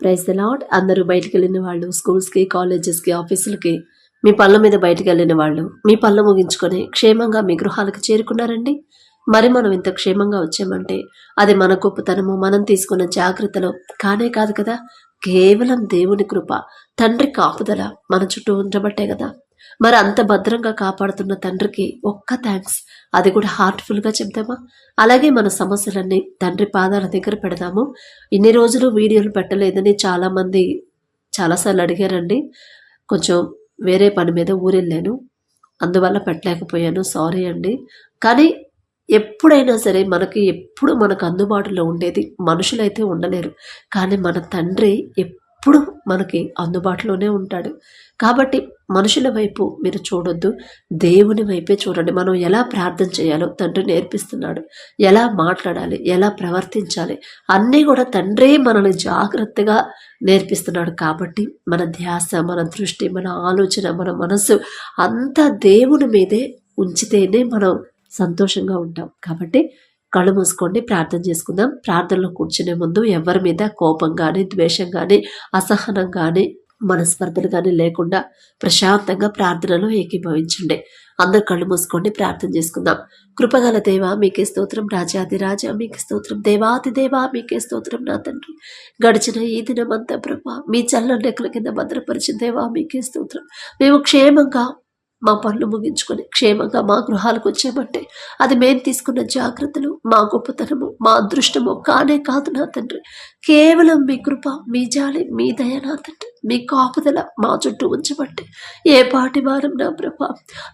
Praise the lord అందరూ బయటికి వెళ్ళిన వాళ్ళు స్కూల్స్కి కాలేజెస్కి ఆఫీసులకి మీ పళ్ళ మీద బయటికి వెళ్ళిన వాళ్ళు మీ పళ్ళు ముగించుకొని క్షేమంగా మీ గృహాలకు చేరుకున్నారండి. మరి మనం ఇంత క్షేమంగా వచ్చామంటే అది మన గొప్పతనము మనం తీసుకున్న జాగ్రత్తలు కానే కాదు కదా. కేవలం దేవుని కృప తండ్రి కాపుదల మన చుట్టూ ఉండబట్టే కదా. మరి అంత భద్రంగా కాపాడుతున్న తండ్రికి ఒక్క థ్యాంక్స్ అది కూడా హార్ట్ఫుల్గా చెప్దామా? అలాగే మన సమస్యలన్నీ తండ్రి పాదాల దగ్గర పెడదాము. ఇన్ని రోజులు వీడియోలు పెట్టలేదని చాలామంది చాలాసార్లు అడిగారండి. కొంచెం వేరే పని మీద ఊరెళ్ళాను. అందువల్ల పెట్టలేకపోయాను. సారీ అండి. కానీ ఎప్పుడైనా సరే మనకి ఎప్పుడు మనకు అందుబాటులో ఉండేది మనుషులైతే ఉండలేరు. కానీ మన తండ్రి ఎప్పుడు మనకి అందుబాటులోనే ఉంటాడు. కాబట్టి మనుషుల వైపు మీరు చూడొద్దు. దేవుని వైపే చూడండి. మనం ఎలా ప్రార్థన చేయాలో తండ్రి నేర్పిస్తున్నాడు. ఎలా మాట్లాడాలి? ఎలా ప్రవర్తించాలి? అన్నీ కూడా తండ్రే మనల్ని జాగ్రత్తగా నేర్పిస్తున్నాడు. కాబట్టి మన ధ్యాస మన దృష్టి మన ఆలోచన మన మనసు అంతా దేవుని మీదే ఉంచితేనే మనం సంతోషంగా ఉంటాం. కాబట్టి కళ్ళు మూసుకోండి ప్రార్థన చేసుకుందాం. ప్రార్థనలో కూర్చునే ముందు ఎవరి మీద కోపం కానీ ద్వేషం కానీ అసహనం కానీ మనస్పర్ధలు కానీ లేకుండా ప్రశాంతంగా ప్రార్థనలో ఏకీభవించండి. అందరు కళ్ళు మూసుకోండి ప్రార్థన చేసుకుందాం. కృపగల దేవా మీకే స్తోత్రం. రాజాది రాజా మీకే స్తోత్రం. దేవాది దేవా మీకే స్తోత్రం నా తండ్రి. గడిచిన ఈ దినమంతా ప్రభా మీ చల్ల నెక్కల కింద భద్రపరిచిన దేవా మీకే స్తోత్రం. మేము క్షేమంగా మా పనులు ముగించుకొని క్షేమంగా మా గృహాలకు వచ్చామంటే అది మేము తీసుకున్న జాగ్రత్తలు మా గొప్పతనము మా అదృష్టము కానే కాదు నా తండ్రి. కేవలం మీ కృప మీ జాలి మీ దయ నా తండ్రి. మీ కాపుదల మా చుట్టూ ఉంచబట్టి. ఏ పాటి వారం నా ప్రభ?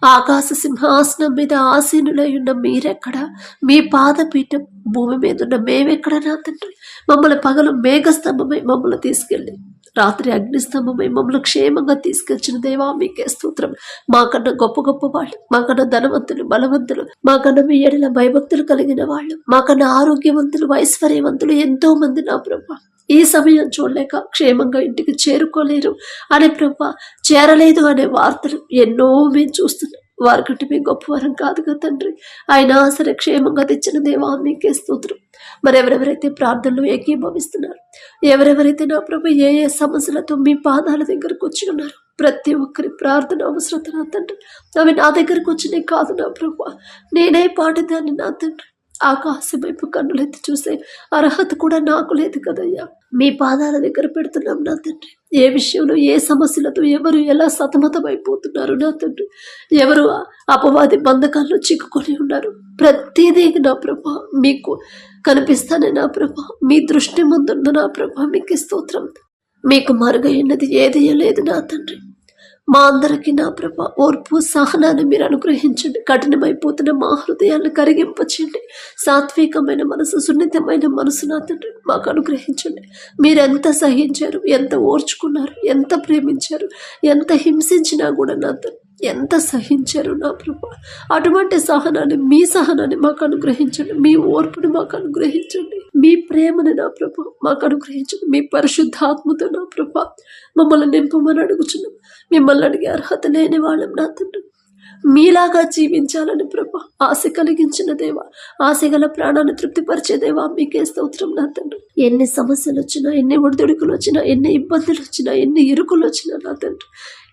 ఆకాశ సింహాసనం మీద ఆసీనులై ఉన్న మీరెక్కడ? మీ పాదపీఠం భూమి మీద ఉన్న మేమెక్కడ నా తండ్రి? మమ్మల్ని పగలు మేఘస్తంభమై మమ్మల్ని తీసుకెళ్ళి రాత్రి అగ్నిస్తంభమై మమ్మల్ని క్షేమంగా తీసుకొచ్చిన దేవా మీకే స్తోత్రం. మాకన్నా గొప్ప గొప్ప వాళ్ళు మాకన్నా ధనవంతులు బలవంతులు మాకన్నా మీ ఎడల భయభక్తులు కలిగిన వాళ్ళు మాకన్నా ఆరోగ్యవంతులు ఐశ్వర్యవంతులు ఎంతో మంది నా ప్రభా. ఈ సమయం చూడలేక క్షేమంగా ఇంటికి చేరుకోలేరు. అనే ప్రభు చేరలేదు అనే వార్తలు ఎన్నో మేము చూస్తున్నాం. వారికంటే మేము గొప్పవారం కాదు కదా తండ్రి. అయినా సరే క్షేమంగా తెచ్చిన దేవా మీకే స్తోత్రం. మరి ఎవరెవరైతే ప్రార్థనలు ఏకీభవిస్తున్నారు? ఎవరెవరైతే నా ప్రభు ఏ ఏ సమస్యలతో మీ పాదాల దగ్గరకు వచ్చి ఉన్నారు? ప్రతి ఒక్కరి ప్రార్థన అవసరత నా తండ్రి? అవి నా దగ్గరకు వచ్చినాయి కాదు నా ప్రభు. నేనే పాటిదాన్ని నా తండ్రి. ఆకాశం వైపు కన్నులెత్తి చూసే అర్హత కూడా నాకు లేదు కదయ్యా. మీ పాదాల దగ్గర పెడుతున్నాం నా తండ్రి. ఏ విషయంలో ఏ సమస్యలతో ఎవరు ఎలా సతమతమైపోతున్నారు నా తండ్రి? ఎవరు అపవాది బంధకాల్లో చిక్కుకొని ఉన్నారు? ప్రతిదీ నా ప్రభ మీకు కనిపిస్తానే నా ప్రభ. మీ దృష్టి ముందున్న నా ప్రభ మీకు స్తోత్రం. మీకు మరుగైనది ఏది లేదు నా తండ్రి. మా అందరికీ నా ప్రభ ఓర్పు సహనాన్ని మీరు అనుగ్రహించండి. కఠినమైపోతున్న మా హృదయాన్ని కరిగింపచేయండి. సాత్వికమైన మనసు సున్నితమైన మనసు నా తండ్రి మాకు అనుగ్రహించండి. మీరు ఎంత సహించారు ఎంత ఓర్చుకున్నారు ఎంత ప్రేమించారు ఎంత హింసించినా కూడా నా తండ్రి ఎంత సహించారు నా ప్రభ. అటువంటి సహనాన్ని మీ సహనాన్ని మాకు అనుగ్రహించండి. మీ ఓర్పుని మాకు అనుగ్రహించండి. మీ ప్రేమని నా ప్రభ మాకు అనుగ్రహించండి. మీ పరిశుద్ధాత్మతో నా ప్రభ మమ్మల్ని నింపమని అడుగుచున్నాం. మిమ్మల్ని అడిగే అర్హత లేని వాళ్ళం నా తండ్రి. మీలాగా జీవించాలని ప్రభ ఆశ కలిగించిన దేవా ఆశ గల ప్రాణాన్ని తృప్తిపరిచే దేవా మీకే స్తోత్రం నా తండ్రి. ఎన్ని సమస్యలు వచ్చినా ఎన్ని ఒడిదుడుకులు వచ్చినా ఎన్ని ఇబ్బందులు వచ్చినా ఎన్ని ఇరుకులు వచ్చినా నా తండ్రి.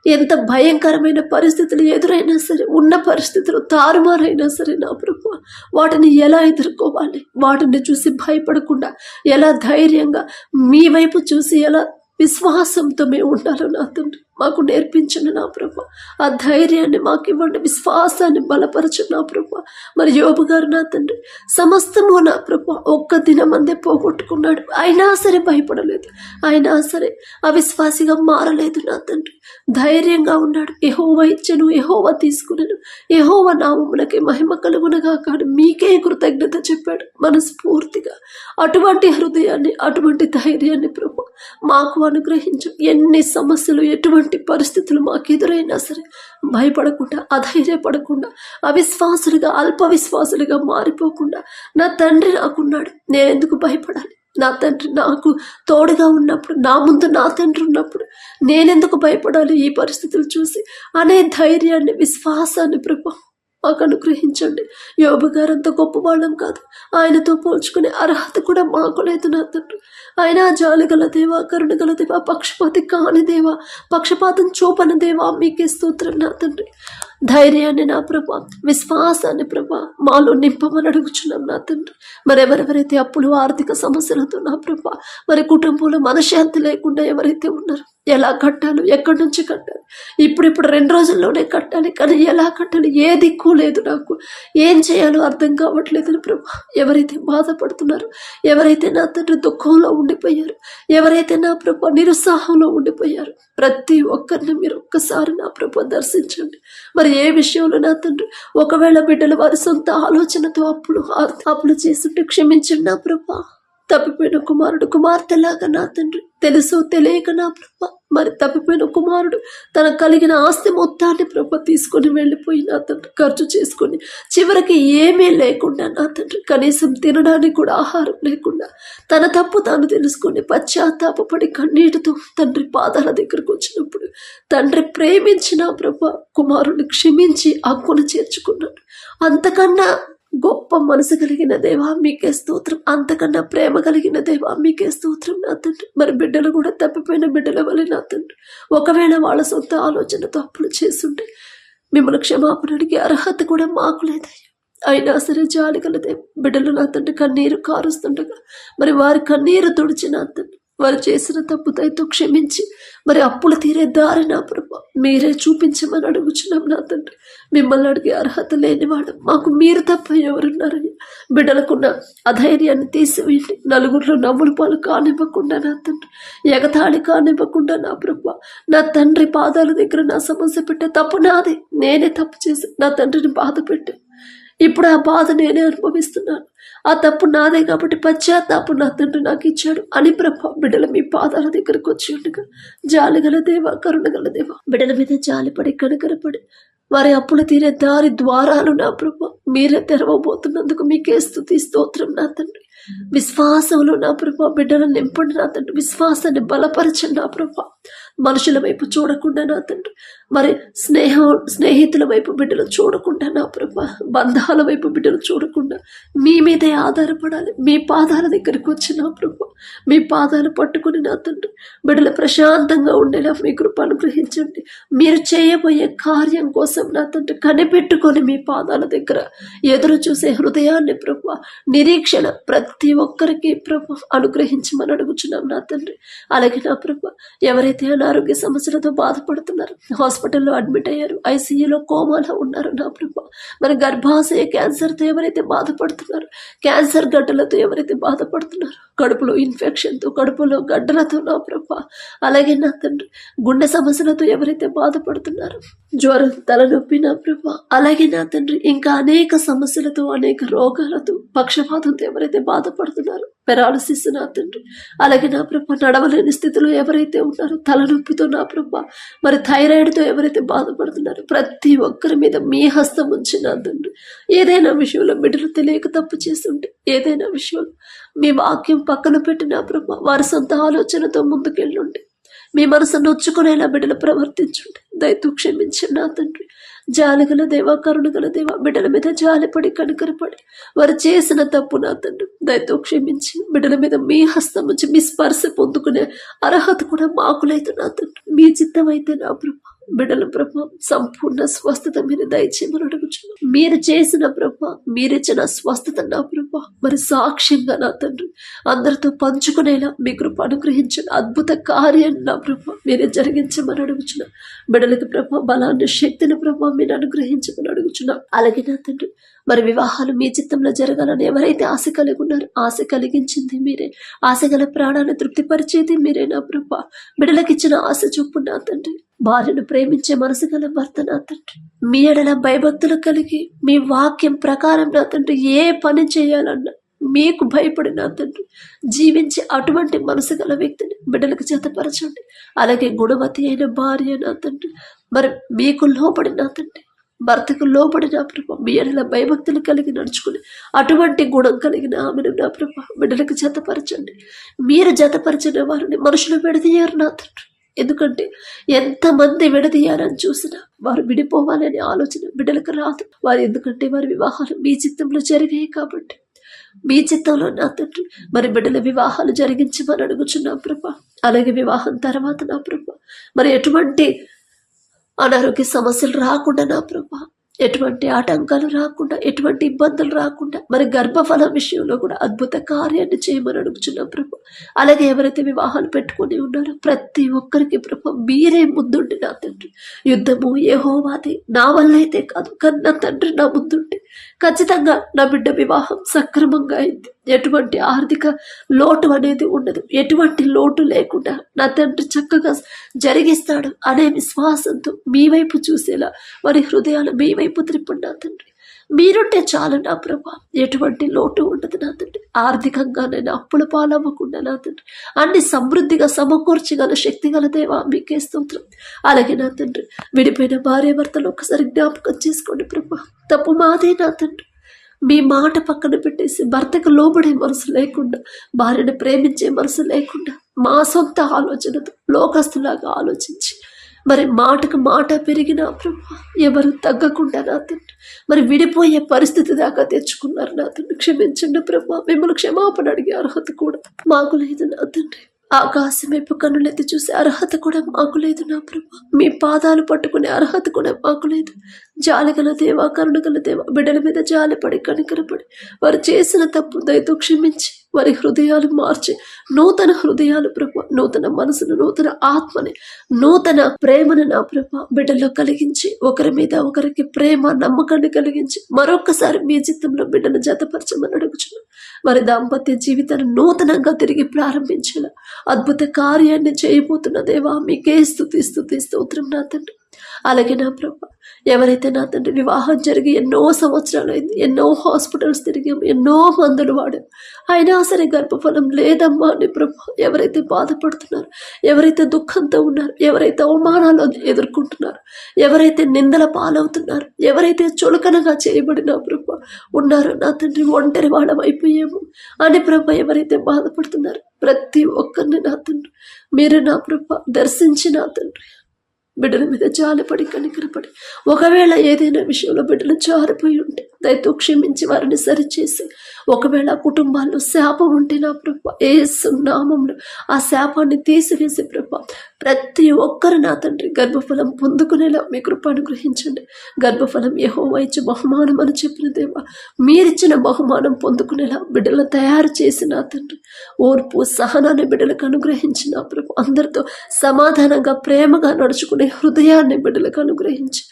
ఎంత భయంకరమైన పరిస్థితులు ఎదురైనా సరే ఉన్న పరిస్థితులు తారుమారైనా సరే నా ప్రభు వాటిని ఎలా ఎదుర్కోవాలి? వాటిని చూసి భయపడకుండా ఎలా ధైర్యంగా మీ వైపు చూసి ఎలా విశ్వాసంతో మేము ఉండాలో నా తండ్రి. మాకు నేర్పించండి నా ప్రభ. ఆ ధైర్యాన్ని మాకు ఇవ్వండి విశ్వాసాన్ని బలపరచు నా ప్రభ. మరి యోబు గారు నా తండ్రి సమస్తము నా ప్రభ ఒక్క దినం అందే పోగొట్టుకున్నాడు. అయినా సరే భయపడలేదు. అయినా సరే అవిశ్వాసిగా మారలేదు నా తండ్రి. ధైర్యంగా ఉన్నాడు. ఎహోవ ఇచ్చను ఎహోవ తీసుకున్నాను ఎహోవ నామములకి మహిమ కలుగునగా కాడు మీకే కృతజ్ఞత చెప్పాడు మనస్ఫూర్తిగా. అటువంటి హృదయాన్ని అటువంటి ధైర్యాన్ని ప్రభు మాకు అనుగ్రహించు. ఎన్ని సమస్యలు ఎటువంటి పరిస్థితులు మాకు ఎదురైనా సరే భయపడకుండా అధైర్యపడకుండా అవిశ్వాసులుగా అల్ప విశ్వాసులుగా మారిపోకుండా నా తండ్రి నాకున్నాడు. నేను ఎందుకు భయపడాలి? నా తండ్రి నాకు తోడుగా ఉన్నప్పుడు నా ముందు నా తండ్రి ఉన్నప్పుడు నేనెందుకు భయపడాలి ఈ పరిస్థితులు చూసి? అనే ధైర్యాన్ని విశ్వాసాన్ని ప్రభావం మాకు అనుగ్రహించండి యోబు గొప్ప వాళ్ళం కాదు. ఆయనతో పోల్చుకునే అర్హత కూడా మాకు లేదు నా తండ్రి. ఆయన జాలి గల దేవా కరుణ గల దేవా పక్షపాతి కాని దేవా పక్షపాతం చూపని దేవా మీకే స్తోత్రం నా తండ్రి. ధైర్యాన్ని నా ప్రభా విశ్వాసాన్ని ప్రభా మాలో నింపమని అడుగుచున్నాం నా తండ్రి. మరి ఎవరెవరైతే అప్పులు ఆర్థిక సమస్యలతో నా ప్రభా మరి కుటుంబంలో మనశ్శాంతి లేకుండా ఎవరైతే ఉన్నారో ఎలా కట్టాలి ఎక్కడి నుంచి కట్టాలి? ఇప్పుడిప్పుడు రెండు రోజుల్లోనే కట్టాలి కానీ ఎలా కట్టాలి? ఏ దిక్కు లేదు నాకు. ఏం చేయాలో అర్థం కావట్లేదు ప్రభా. ఎవరైతే బాధపడుతున్నారో ఎవరైతే నా తండ్రి దుఃఖంలో ఉండిపోయారు ఎవరైతే నా ప్రభా నిరుత్సాహంలో ఉండిపోయారు ప్రతి ఒక్కరిని మీరు ఒక్కసారి నా ప్రభా దర్శించండి. మరి ఏ విషయంలో నా తండ్రి? ఒకవేళ బిడ్డలు వారి సొంత ఆలోచనతో అప్పులు అప్పులు చేస్తుంటే క్షమించండి నా ప్రభా. తప్పిపోయిన కుమారుడు కుమార్తెలాగా నా తండ్రి. తెలుసో తెలియక నా ప్రభ మరి తప్పిపోయిన కుమారుడు తన కలిగిన ఆస్తి మొత్తాన్ని ప్రభ తీసుకొని వెళ్ళిపోయి నా తండ్రి ఖర్చు చేసుకొని చివరికి ఏమీ లేకుండా నా తండ్రి కనీసం తినడానికి కూడా ఆహారం లేకుండా తన తప్పు తాను తెలుసుకొని పశ్చాత్తాపడి కన్నీటితో తండ్రి పాదాల దగ్గరకు వచ్చినప్పుడు తండ్రి ప్రేమించిన ప్రభ కుమారుని క్షమించి హక్కును చేర్చుకున్నాడు. అంతకన్నా గొప్ప మనసు కలిగిన దేవా మీకే స్తోత్రం. అంతకన్నా ప్రేమ కలిగిన దేవా మీకే స్తోత్రం నా తండ్రి. మరి బిడ్డలు కూడా తప్పిపోయిన బిడ్డల వల్ల నా తండ్రి. ఒకవేళ వాళ్ళ సొంత ఆలోచనతో అప్పులు చేస్తుంటే మిమ్మల్ని క్షమాపణ అడిగే అర్హత కూడా మాకు లేదయ్యా. అయినా సరే జాలి కలదే బిడ్డలు నా తండ్రి కన్నీరు కారుస్తుండగా మరి వారి కన్నీరు తుడిచి నా తండ్రి. వారు చేసిన తప్పు దయతో క్షమించి మరి అప్పులు తీరే దారి నా ప్రభా. మీరే చూపించమని అడుగుచున్నాం నా తండ్రి. మిమ్మల్ని అడిగే అర్హత లేనివాడు మాకు మీరు తప్ప ఎవరున్నారని బిడ్డలకున్న అధైర్యాన్ని తీసివేయండి. నలుగురిలో నవ్వులు పాలు కానివ్వకుండా నా తండ్రి. ఎగతాళి కానివ్వకుండా నా ప్రభా. నా తండ్రి పాదాల దగ్గర నా సమస్య పెట్టే తప్పు నాది. నేనే తప్పు చేసి నా తండ్రిని బాధ పెట్టాను. ఇప్పుడు ఆ బాధ నేనే అనుభవిస్తున్నాను. ఆ తప్పు నాదే కాబట్టి పశ్చాత్తాపు నా తండ్రి నాకు ఇచ్చాడు. అని ప్రభా బిడ్డల మీ పాదాల దగ్గరకు వచ్చి ఉండగా జాలి గల దేవా కరుణ గల దేవా బిడ్డల మీద జాలిపడి కనకరపడి వారి అప్పులు తీరే దారి ద్వారాలు నా ప్రభ మీరే తెరవబోతున్నందుకు మీకే స్థుతి స్తోత్రం నా తండ్రి. విశ్వాసంలో నా ప్రభా బిడ్డలను నింపండి నా తండ్రి. విశ్వాసాన్ని బలపరచండి నా ప్రభా. మనుషుల వైపు చూడకుండా నా తండ్రి. మరి స్నేహం స్నేహితుల వైపు బిడ్డలు చూడకుండా నా ప్రభ. బంధాల వైపు బిడ్డలు చూడకుండా మీ మీదే ఆధారపడాలి. మీ పాదాల దగ్గరికి వచ్చి నా ప్రభ. మీ పాదాలు పట్టుకుని నా తండ్రి. బిడ్డలు ప్రశాంతంగా ఉండేలా మీ కృప అనుగ్రహించండి. మీరు చేయబోయే కార్యం కోసం నా తండ్రి కనిపెట్టుకొని మీ పాదాల దగ్గర ఎదురు చూసే హృదయాన్ని ప్రభు నిరీక్షణ ప్రతి ఒక్కరికి ప్రభు అనుగ్రహించమని అడుగుచున్నాం నా తండ్రి. అలాగే నా ప్రభు ఎవరైతే అనారోగ్య సమస్యలతో బాధపడుతున్నారు. హాస్పిటల్లో అడ్మిట్ అయ్యారు. ఐసీయూలో కోమాలో ఉన్నారు నా ప్రభు. మరి గర్భాశయ క్యాన్సర్తో ఎవరైతే బాధపడుతున్నారు క్యాన్సర్ గడ్డలతో ఎవరైతే బాధపడుతున్నారు కడుపులో ఇన్ఫెక్షన్తో కడుపులో గడ్డలతో నా ప్రభు. అలాగే నా తండ్రి గుండె సమస్యలతో ఎవరైతే బాధపడుతున్నారో జ్వరం తలనొప్పి నా ప్రభు. అలాగే నా తండ్రి ఇంకా అనేక సమస్యలతో అనేక రోగాలతో పక్షపాతంతో ఎవరైతే బాధపడుతున్నారో పెరాలసిస్ నా తండ్రి. అలాగే నా ప్రభ నడవలేని స్థితిలో ఎవరైతే ఉన్నారో తలనొప్పితో నా మరి థైరాయిడ్తో ఎవరైతే బాధపడుతున్నారో ప్రతి ఒక్కరి మీద మీ హస్తం ఉంచి తండ్రి. ఏదైనా విషయంలో బిడ్డలు తెలియక తప్పు చేస్తుంటే ఏదైనా విషయంలో మీ వాక్యం పక్కన పెట్టిన ప్రభా వారి సొంత ఆలోచనతో ముందుకెళ్ళుండి మీ మనసు నొచ్చుకునేలా బిడ్డలు ప్రవర్తించుండే దయతో క్షమించండి నా తండ్రి. జాలిగల దేవ కరుణగల దేవ బిడ్డల మీద జాలిపడి కనికరపడి వారు చేసిన తప్పు నా తండ్రి. దయతో క్షమించి బిడ్డల మీద మీ హస్తం నుంచి మీ స్పర్శ పొందుకునే అర్హత కూడా మాకులైతే నా తండ్రి. మీ చిత్తం అయితే నా ప్రభు. బిడ్డల ప్రభ సంపూర్ణ స్వస్థత మీరు దయచేయమని అడుగుచున్నాం. మీరు చేసిన ప్రభ మీరిచ్చిన స్వస్థత నా ప్రభ. మరి సాక్ష్యంగా నా తండ్రి అందరితో పంచుకునేలా మీ కృప అనుగ్రహించిన అద్భుత కార్యం నా ప్రభ. మీరే జరిగించమని అడుగుచున్నాం. బిడ్డలకి ప్రభ బలాన్ని శక్తిని ప్రభ మీరు అనుగ్రహించమని అడుగుచున్నాం. అలాగే నా తండ్రి మరి వివాహాలు మీ చిత్తంలో జరగాలని ఎవరైతే ఆశ కలిగి ఉన్నారో ఆశ కలిగించింది మీరే. ఆశ గల ప్రాణాన్ని తృప్తిపరిచేది మీరే నా ప్రభ. బిడలకిచ్చిన ఆశ చొప్పు నా తండ్రి. భార్యను ప్రేమించే మనసు గల భర్త నా తండ్రి. మీ ఎడల భయభక్తులు కలిగి మీ వాక్యం ప్రకారం నా తండ్రి ఏ పని చేయాలన్నా మీకు భయపడిన తండ్రి. జీవించే అటువంటి మనసు గల వ్యక్తిని బిడ్డలకు జతపరచండి అలాగే గుణవతి అయిన భార్య నా తండ్రి. మరి మీకు లోపడి నా తండ్రి. భర్తకు లోబడి నా ప్రభ. మీ ఎడల భయభక్తులు కలిగి నడుచుకుని అటువంటి గుణం కలిగిన ఆమెను నా ప్రభ. బిడ్డలకు జతపరచండి మీరు జతపరచిన వారిని మనుషులు పెడదీయారు నా తండ్రి. ఎందుకంటే ఎంతమంది విడదీయాలని చూసినా వారు విడిపోవాలనే ఆలోచన బిడ్డలకు రాదు. వారు ఎందుకంటే వారి వివాహాలు మీ చిత్తంలో జరిగాయి కాబట్టి. మీ చిత్తంలో నా తండ్రి మరి బిడ్డల వివాహాలు జరిగించమని అడుగుచున్నాం ప్రభా. అలాగే వివాహం తర్వాత నా ప్రభా. మరి ఎటువంటి అనారోగ్య సమస్యలు రాకుండా నా ప్రభా. ఎటువంటి ఆటంకాలు రాకుండా ఎటువంటి ఇబ్బందులు రాకుండా మరి గర్భఫలం విషయంలో కూడా అద్భుత కార్యాన్ని చేయమని అడుగుచున్నాం ప్రభు. అలాగే ఎవరైతే వివాహాలు పెట్టుకొని ఉన్నారో ప్రతి ఒక్కరికి ప్రభు మీరే ముందుండి నా తండ్రి. యుద్ధము ఏహోవాది నా వల్ల అయితే కాదు కన్నా తండ్రి నా ముందుండి. ఖచ్చితంగా నా బిడ్డ వివాహం సక్రమంగా అయింది. ఎటువంటి ఆర్థిక లోటు అనేది ఉండదు. ఎటువంటి లోటు లేకుండా నా తండ్రి చక్కగా జరిగిస్తాడు అనే విశ్వాసంతో మీ వైపు చూసేలా వారి హృదయాలు మీ వైపు త్రిప్పుడు నా తండ్రి. మీరుంటే చాలు నా ప్రభా. ఎటువంటి లోటు ఉండదు నా తండ్రి. ఆర్థికంగా నేను అప్పుల పాలవ్వకుండా నా తండ్రి. అన్ని సమృద్ధిగా సమకూర్చగల శక్తి గల దేవా మీకే స్తోత్రం. అలాగే నా తండ్రి విడిపోయిన భార్య భర్తలు ఒకసారి జ్ఞాపకం చేసుకోండి ప్రభా. తప్పు మాదే నా తండ్రి. మీ మాట పక్కన పెట్టేసి భర్తకు లోబడే మనసు లేకుండా భార్యను ప్రేమించే మనసు లేకుండా మా సొంత ఆలోచనతో లోకస్తులాగా ఆలోచించి మరి మాటకు మాట పెరిగిన ప్రభా ఎవరు తగ్గకుండా నా తండ్రి మరి విడిపోయే పరిస్థితి దాకా తెచ్చుకున్నారు నా తండ్రి క్షమించండి ప్రభా మిమ్మల్ని క్షమాపణ అడిగే అర్హత కూడా మాకు లేదు నా తండ్రి ఆకాశం వైపు కన్నులెత్తి చూసే అర్హత కూడా మాకు లేదు నా ప్రభు. మీ పాదాలు పట్టుకునే అర్హత కూడా మాకు లేదు. జాలిగల దేవా కరుణగల దేవా బిడ్డల మీద జాలిపడి కనికరపడి వారు చేసిన తప్పు దయతో క్షమించి వారి హృదయాలు మార్చి నూతన హృదయాలు ప్రభు నూతన మనసును నూతన ఆత్మని నూతన ప్రేమను నా ప్రభ బిడ్డల్లో కలిగించి ఒకరి మీద ఒకరికి ప్రేమ నమ్మకాన్ని కలిగించి మరొకసారి మీ చిత్తంలో బిడ్డను జతపరచమని అడుగుచున్నాను. వారి దాంపత్య జీవితాన్ని నూతనంగా తిరిగి ప్రారంభించిన అద్భుత కార్యాన్ని చేయబోతున్న దేవా మీకే స్థుతి స్థుతి స్తోత్రం నా తండ్రి. అలాగే నా ప్రభా ఎవరైతే నా తండ్రి వివాహం జరిగి ఎన్నో సంవత్సరాలు అయింది ఎన్నో హాస్పిటల్స్ తిరిగాం ఎన్నో మందులు వాడాం అయినా సరే గర్భఫలం లేదమ్మా అని ప్రభా ఎవరైతే బాధపడుతున్నారు ఎవరైతే దుఃఖంతో ఉన్నారు ఎవరైతే అవమానాలు ఎదుర్కొంటున్నారు ఎవరైతే నిందల పాలవుతున్నారు ఎవరైతే చులకనగా చేయబడిన ప్రభా ఉన్నారో నా తండ్రి ఒంటరి వాళ్ళం అయిపోయాము అని ప్రభా ఎవరైతే బాధపడుతున్నారు ప్రతి ఒక్కరిని నా తండ్రి మీరు నా ప్రభ దర్శించి నా తండ్రి. బిడ్డల మీద జాలిపడి కనికరపడి. ఒకవేళ ఏదైనా విషయంలో బిడ్డలు జారిపోయి ఉంటే దయతో క్షమించి వారిని సరిచేసి. ఒకవేళ కుటుంబాల్లో శాపం ఉంటే నా ప్రభ ఏ నామంలో ఆ శాపాన్ని తీసివేసి ప్రభ ప్రతి ఒక్కరు నా తండ్రి గర్భఫలం పొందుకునేలా మీ కృప అనుగ్రహించండి. గర్భఫలం ఏహో ఇచ్చే బహుమానం అని చెప్పిన దేవా మీరిచ్చిన బహుమానం పొందుకునేలా బిడ్డలు తయారు చేసి నా తండ్రి. ఓర్పు సహనాన్ని బిడ్డలకు అనుగ్రహించిన ప్రభు అందరితో సమాధానంగా ప్రేమగా నడుచుకునే హృదయాన్ని బిడ్డలకు అనుగ్రహించి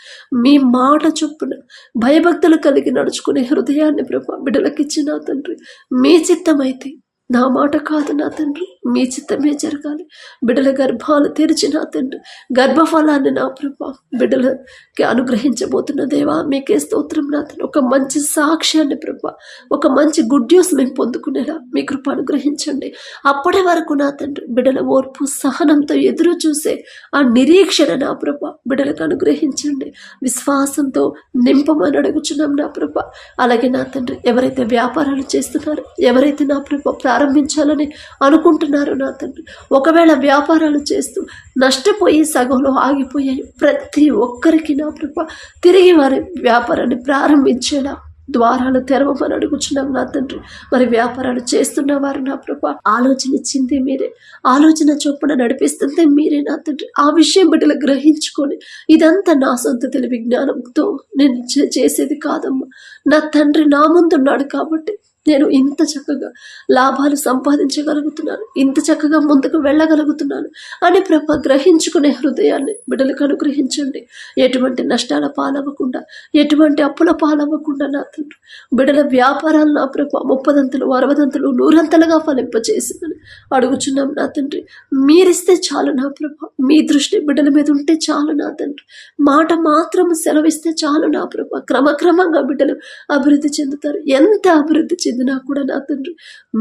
మీ మాట చొప్పున భయభక్తులు కలిగిన నడుచుకునే హృదయాన్ని ప్రభా బిడ్డలకిచ్చి నా తండ్రి. మీ చిత్తమైతే నా మాట కాదు నా తండ్రి. మీ చిత్తమే జరగాలి. బిడ్డల గర్భాలు తెరిచి నా తండ్రి గర్భఫలాన్ని నా ప్రభా బిడ్డలకి అనుగ్రహించబోతున్న దేవా మీకే స్తోత్రం నా తండ్రి ఒక మంచి సాక్ష్యాన్ని ప్రభా ఒక మంచి గుడ్ న్యూస్ మేము పొందుకునేలా మీ కృప అనుగ్రహించండి. అప్పటి వరకు నా తండ్రి బిడ్డల ఓర్పు సహనంతో ఎదురు చూసే ఆ నిరీక్షణ నా ప్రభా బిడ్డలకు అనుగ్రహించండి. విశ్వాసంతో నింపమని అడుగుచున్నాం నా ప్రభా. అలాగే నా తండ్రి ఎవరైతే వ్యాపారాలు చేస్తున్నారో ఎవరైతే నా ప్రభ ప్రారంభించాలని అనుకుంటున్నారో నా తండ్రి. ఒకవేళ వ్యాపారాలు చేస్తూ నష్టపోయి సగంలో ఆగిపోయాయి ప్రతి ఒక్కరికి నా ప్రభ తిరిగి వారి వ్యాపారాన్ని ప్రారంభించేలా ద్వారాలు తెరవమని అడుగుచున్నాం నా తండ్రి. మరి వ్యాపారాలు చేస్తున్న వారు నా ప్రభ ఆలోచన ఇచ్చింది మీరే. ఆలోచన చొప్పున నడిపిస్తుంది మీరే నా తండ్రి. ఆ విషయం బిడ్డలు గ్రహించుకొని ఇదంతా నా సొంత తెలివి జ్ఞానంతో నేను చే- చేసేది కాదమ్మా. నా తండ్రి నా ముందున్నాడు కాబట్టి నేను ఇంత చక్కగా లాభాలు సంపాదించగలుగుతున్నాను ఇంత చక్కగా ముందుకు వెళ్ళగలుగుతున్నాను అని ప్రభ గ్రహించుకునే హృదయాన్ని బిడ్డలకు అనుగ్రహించండి. ఎటువంటి నష్టాల పాలవ్వకుండా ఎటువంటి అప్పుల పాలవ్వకుండా నా తండ్రి బిడ్డల వ్యాపారాలు నా ప్రభ ముప్పదంతులు అరవదంతులు నూరంతలుగా ఫలింపచేసిందని అడుగుచున్నాం నా తండ్రి. మీరిస్తే చాలు నా ప్రభ. మీ దృష్టి బిడ్డల మీద ఉంటే చాలు నా తండ్రి. మాట మాత్రం సెలవిస్తే చాలు నా ప్రభ. క్రమక్రమంగా బిడ్డలు అభివృద్ధి చెందుతారు. ఎంత అభివృద్ధి చెందినా కూడా నా తండ్రి.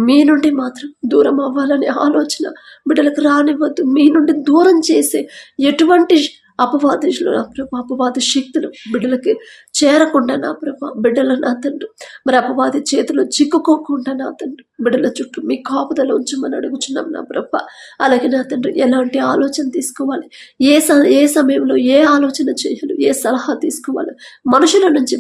మీ నుండి మాత్రం దూరం అవ్వాలనే ఆలోచన బిడ్డలకు రానివ్వద్దు. మీ నుండి దూరం చేసే ఎటువంటి అపవాదిషులు నా ప్రభా అపవాద శక్తులు బిడ్డలకి చేరకుండా నా ప్రభా బిడ్డల నా తండ్రి. మరి అపవాది చేతిలో చిక్కుకోకుండా నా తండ్రి బిడ్డల చుట్టూ మీ కాపుదల ఉంచమని అడుగుచున్నాం నా ప్రభ. అలాగే నా తండ్రి ఎలాంటి ఆలోచన తీసుకోవాలి? ఏ స ఏ సమయంలో ఏ ఆలోచన చేయాలి ఏ సలహా తీసుకోవాలి? మనుషుల నుంచి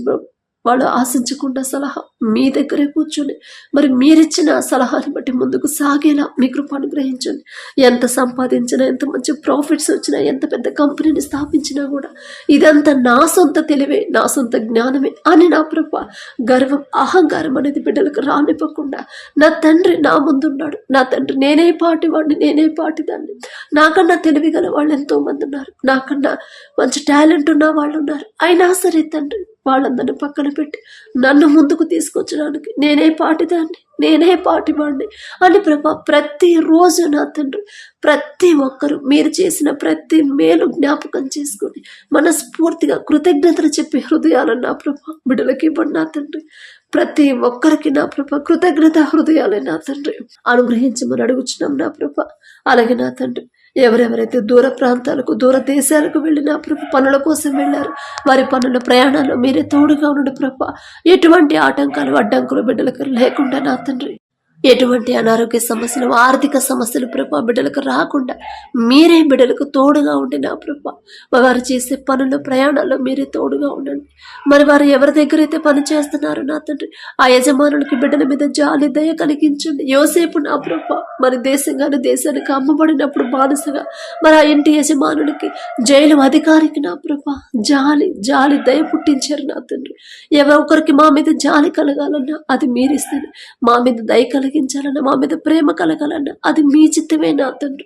వాళ్ళు ఆశించకుండా సలహా మీ దగ్గరే కూర్చొని మరి మీరిచ్చిన సలహాని బట్టి ముందుకు సాగేలా మీ కృప అనుగ్రహించండి. ఎంత సంపాదించినా ఎంత మంచి ప్రాఫిట్స్ వచ్చినా ఎంత పెద్ద కంపెనీని స్థాపించినా కూడా ఇదంతా నా సొంత తెలివే నా సొంత జ్ఞానమే అని నా ప్రభ గర్వం అహంకారం అనేది బిడ్డలకు రానివ్వకుండా నా తండ్రి నా ముందున్నాడు. నా తండ్రి నేనే పాటి వాడిని నేనే పాటి దాన్ని నాకన్నా తెలివి గల వాళ్ళు ఎంతో మంది ఉన్నారు. నాకన్నా మంచి టాలెంట్ ఉన్న వాళ్ళు ఉన్నారు. అయినా సరే తండ్రి వాళ్ళందరిని పక్కన పెట్టి నన్ను ముందుకు తీసుకొచ్చడానికి నేనే పాటిదాన్ని నేనే పాటివాడిని అని ప్రభా ప్రతిరోజు నా తండ్రి ప్రతి ఒక్కరు మీరు చేసిన ప్రతి మేలు జ్ఞాపకం చేసుకొని మనస్ఫూర్తిగా కృతజ్ఞతలు చెప్పే హృదయాలను నా ప్రభా బిడ్డలకి ఇవ్వండి నా తండ్రి. ప్రతి ఒక్కరికి నా ప్రభ కృతజ్ఞత హృదయాలే నా తండ్రి. అనుగ్రహించమని అడుగుచున్నాం నా ప్రభ. అలాగే నా తండ్రి. ఎవరెవరైతే దూర ప్రాంతాలకు దూర దేశాలకు వెళ్ళినా ప్రభు పనుల కోసం వెళ్ళారు వారి పనుల ప్రయాణాల్లో మీరే తోడుగా ఉండండి ప్రభ. ఎటువంటి ఆటంకాలు అడ్డంకులు బిడ్డలకు లేకుండా నా తండ్రి. ఎటువంటి అనారోగ్య సమస్యలు ఆర్థిక సమస్యలు ప్రభా బిడ్డలకు రాకుండా మీరే బిడ్డలకు తోడుగా ఉండి నా ప్రభా. వారు చేసే పనుల ప్రయాణాల్లో మీరే తోడుగా ఉండండి. మరి వారు ఎవరి దగ్గర అయితే పని చేస్తున్నారు నా తండ్రి ఆ యజమానులకి బిడ్డల మీద జాలి దయ కలిగించండి. యోసేపు నా ప్రభా మరి దేశంగానే దేశానికి అమ్మబడినప్పుడు బానిసగా మరి ఆ ఇంటి యజమానులకి జైలు అధికారికి నా ప్రభా జాలి జాలి దయ పుట్టించారు నా తండ్రి. ఎవరొకరికి మా మీద జాలి కలగాలన్నా అది మీరిస్తేనే మా మీద దయ కలిగి కలిగించాలన్న మా మీద ప్రేమ కలగాలన్న అది మీ చిత్తమే నా తండ్రి.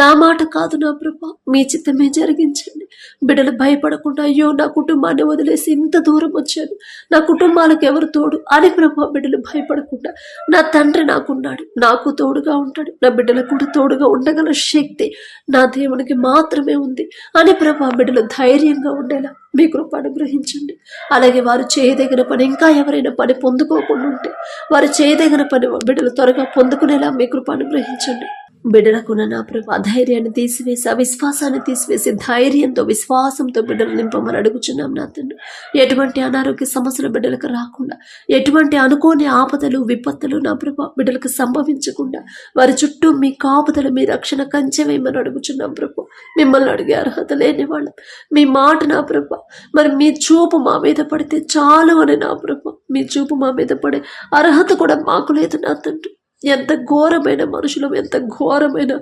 నా మాట కాదు నా ప్రభా మీ చిత్తమే జరిగించండి. బిడ్డలు భయపడకుండా అయ్యో నా కుటుంబాన్ని వదిలేసి ఇంత దూరం వచ్చాను. నా కుటుంబాలకు ఎవరు తోడు అని ప్రభా బిడ్డలు భయపడకుండా నా తండ్రి నాకున్నాడు. నాకు తోడుగా ఉంటాడు. నా బిడ్డలకు కూడా తోడుగా ఉండగల శక్తి నా దేవునికి మాత్రమే ఉంది అని ప్రభా బిడ్డలు ధైర్యంగా ఉండేలా మీ కృప అనుగ్రహించండి. అలాగే వారు చేయదగిన పని ఇంకా ఎవరైనా పని పొందుకోకుండా ఉంటే వారు చేయదగిన పని బిడ్డలు త్వరగా పొందుకునేలా మీ కృప అనుగ్రహించండి. బిడ్డలకున్న నా ప్రభు ధైర్యాన్ని తీసివేసి అవిశ్వాసాన్ని తీసివేసి ధైర్యంతో విశ్వాసంతో బిడ్డలు నింపమని అడుగుచున్నాం నా తండ్రి. ఎటువంటి అనారోగ్య సమస్యలు బిడ్డలకు రాకుండా ఎటువంటి అనుకోని ఆపదలు విపత్తులు నా ప్రభు బిడ్డలకు సంభవించకుండా వారి చుట్టూ మీ కాపుదలు మీ రక్షణ కంచె వేయమని అడుగుచున్నాం ప్రభు. మిమ్మల్ని అడిగే అర్హత లేని వాళ్ళం. మీ మాట నా ప్రభు. మరి మీ చూపు మా మీద పడితే చాలు అని నా ప్రభు. మీ చూపు మా మీద పడే అర్హత కూడా మాకు లేదు నా తండ్రి. ఎంత ఘోరమైన మనుషులం ఎంత ఘోరమైన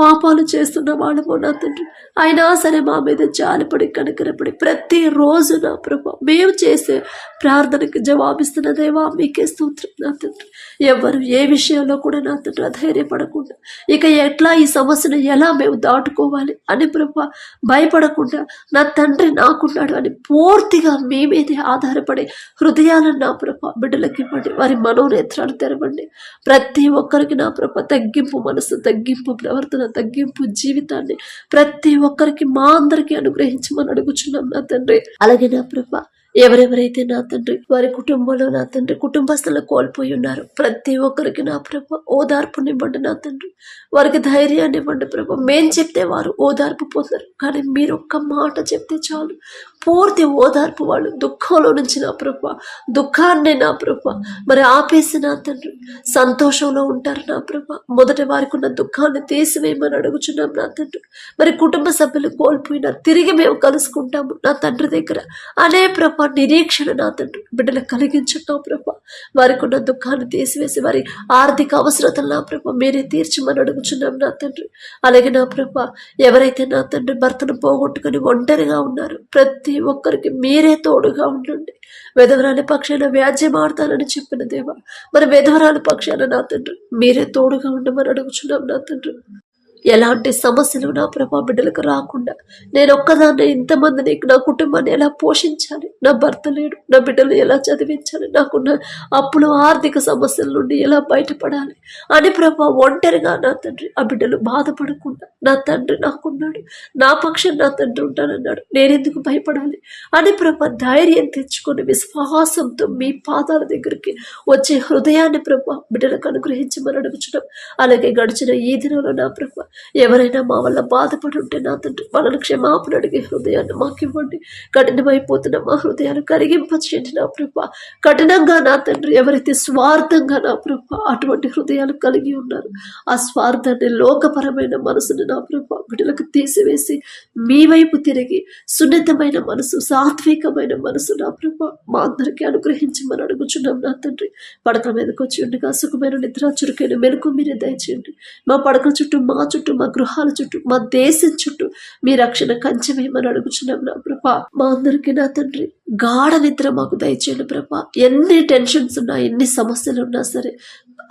పాపాలు చేస్తున్న వాళ్ళము నా తండ్రి. అయినా సరే మా మీద జాలిపడి కనికరపడి ప్రతిరోజు నా ప్రభా మేము చేసే ప్రార్థనకి జవాబిస్తున్న దేవా మీకే స్తోత్రం నా తండ్రి. ఎవరు ఏ విషయంలో కూడా నా తండ్రి అధైర్యపడకుండా ఇక ఎట్లా ఈ సమస్యను ఎలా మేము దాటుకోవాలి అని ప్రభా భయపడకుండా నా తండ్రి నాకున్నాడు అని పూర్తిగా మీ మీదే ఆధారపడే హృదయాలను నా ప్రభా బిడ్డలకి ఇవ్వండి వారి మనోనేత్రాలు తెరవండి. ప్రతి ఒక్కరికి నా ప్రభ తగ్గింపు మనసు తగ్గింపు ప్రవర్తన తగ్గింపు జీవితాన్ని ప్రతి ఒక్కరికి మా అందరికి అనుగ్రహించమని అడుగుచున్నాం నా తండ్రి. అలాగే నా ప్రభ ఎవరెవరైతే నా తండ్రి వారి కుటుంబంలో నా తండ్రి కుటుంబస్తులు కోల్పోయి ఉన్నారు ప్రతి ఒక్కరికి నా ప్రభ ఓదార్పునివ్వండి నా తండ్రి. వారికి ధైర్యాన్ని ఇవ్వండి ప్రభ. మేం చెప్తే వారు ఓదార్పు పొందరు కానీ మీరు ఒక్క మాట చెప్తే చాలు. పూర్తి ఓదార్పు వాళ్ళు దుఃఖంలో నుంచి నా ప్రభ. దుఃఖాన్ని నా ప్రభ. మరి ఆపేసి నా తండ్రి. సంతోషంలో ఉంటారు నా ప్రభ. మొదట వారికి ఉన్న దుఃఖాన్ని తీసివేయమని అడుగుచున్నాం నా తండ్రి. మరి కుటుంబ సభ్యులు కోల్పోయినా తిరిగి మేము కలుసుకుంటాము నా తండ్రి దగ్గర. అనే ప్రభ నిరీక్షణ నా తండ్రి. బిడ్డలకు కలిగించండి నా ప్రభ. వారికి ఉన్న దుఃఖాన్ని తీసివేసి వారి ఆర్థిక అవసరతలు నా ప్రభ మీరే తీర్చమని అడుగుచున్నాం నా తండ్రి. అలాగే నా ప్రభ ఎవరైతే నా తండ్రి భర్తను పోగొట్టుకుని ఒంటరిగా ఉన్నారు ప్రతి ఒక్కరికి మీరే తోడుగా ఉండండి. వెధవరాని పక్షాన వ్యాజ్యం ఆడతానని చెప్పిన దేవా మరి వెధవరాని పక్షాన నా తండ్రి మీరే తోడుగా ఉండమని అడుగుచున్నాం నా తండ్రి. ఎలాంటి సమస్యలు నా ప్రభా బిడ్డలకు రాకుండా నేను ఒక్కదాన్ని ఇంతమందిని నా కుటుంబాన్ని ఎలా పోషించాలి? నా భర్త లేడు నా బిడ్డలు ఎలా చదివించాలి? నాకున్న అప్పులు ఆర్థిక సమస్యల నుండి ఎలా బయటపడాలి? అని ప్రభా ఒంటరిగా నా తండ్రి ఆ బిడ్డలు బాధపడకుండా నా తండ్రి నాకున్నాడు నా పక్షం నా తండ్రి ఉంటానన్నాడు నేనెందుకు భయపడాలి? అని ప్రభా ధైర్యం తెచ్చుకొని విశ్వాసంతో మీ పాదాల దగ్గరికి వచ్చే హృదయాన్ని ప్రభా బిడ్డలకు అనుగ్రహించమని అడుగుచడం అలాగే గడిచిన ఈ దినంలో నా ప్రభా ఎవరైనా మా వల్ల బాధపడి ఉంటే నా తండ్రి వాళ్ళని క్షమాపణ అడిగే హృదయాన్ని మాకు ఇవ్వండి కఠినమైపోతున్న మా హృదయాలు కరిగింపచేయండి నా ప్రభ. కఠినంగా నా తండ్రి ఎవరైతే స్వార్థంగా నా ప్రభ అటువంటి హృదయాలు కలిగి ఉన్నారు ఆ స్వార్థాన్ని లోకపరమైన మనసుని నా ప్రభ బిడ్డలకు తీసివేసి మీ వైపు తిరిగి సున్నితమైన మనసు సాత్వికమైన మనసు నా ప్రభ మా అందరికీ మనం అడుగుచున్నాం నా తండ్రి. పడకల మీదకి వచ్చి ఉండగా సుఖమైన నిద్ర చురుకైన మెలకు మీరే దయచేయండి. మా పడకల చుట్టూ మా చుట్టూ మా గృహాల చుట్టూ మా దేశం చుట్టూ మీ రక్షణ కంచమేమని అడుగుచున్నాం నా ప్రభా. మా అందరికీ నా తండ్రి గాఢ నిద్ర మాకు దయచేయండి ప్రభా. ఎన్ని టెన్షన్స్ ఉన్నా ఎన్ని సమస్యలు ఉన్నా సరే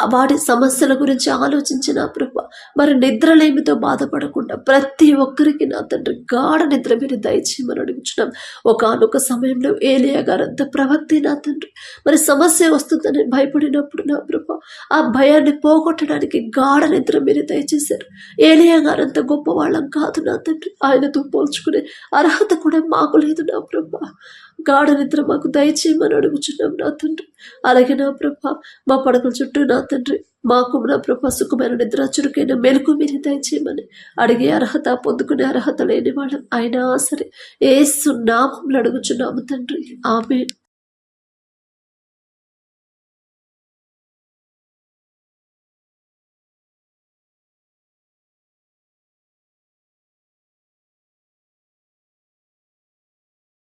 వాడి సమస్యల గురించి ఆలోచించిన ప్రభు మరి నిద్రలేమితో బాధపడకుండా ప్రతి ఒక్కరికి నా తండ్రి గాఢ నిద్ర మీరు దయచేయమని అడుగుచున్నాం. ఒకనొక సమయంలో ఏలియా గారంత ప్రవక్తి నా తండ్రి. మరి సమస్య వస్తుందని భయపడినప్పుడు నా ప్రభు ఆ భయాన్ని పోగొట్టడానికి గాఢ నిద్ర మీరు దయచేశారు. ఏలియా గారంత గొప్ప వాళ్ళం కాదు నా తండ్రి. ఆయనతో పోల్చుకునే అర్హత కూడా మాకు లేదు నా ప్రభ. గాఢ నిద్ర మాకు దయచేయమని అడుగుచున్నాం నా తండ్రి. అలాగే నా ప్రభ మా పడకల చుట్టూ నా తండ్రి. మాకు నా ప్రభ సుఖమైన నిద్ర చురుకైన మెలకు మీరు దయచేయమని అడిగే అర్హత పొందుకునే అర్హత లేని వాళ్ళం. అయినా సరే ఏ సున్నామంలో అడుగుచున్నాము తండ్రి. ఆమె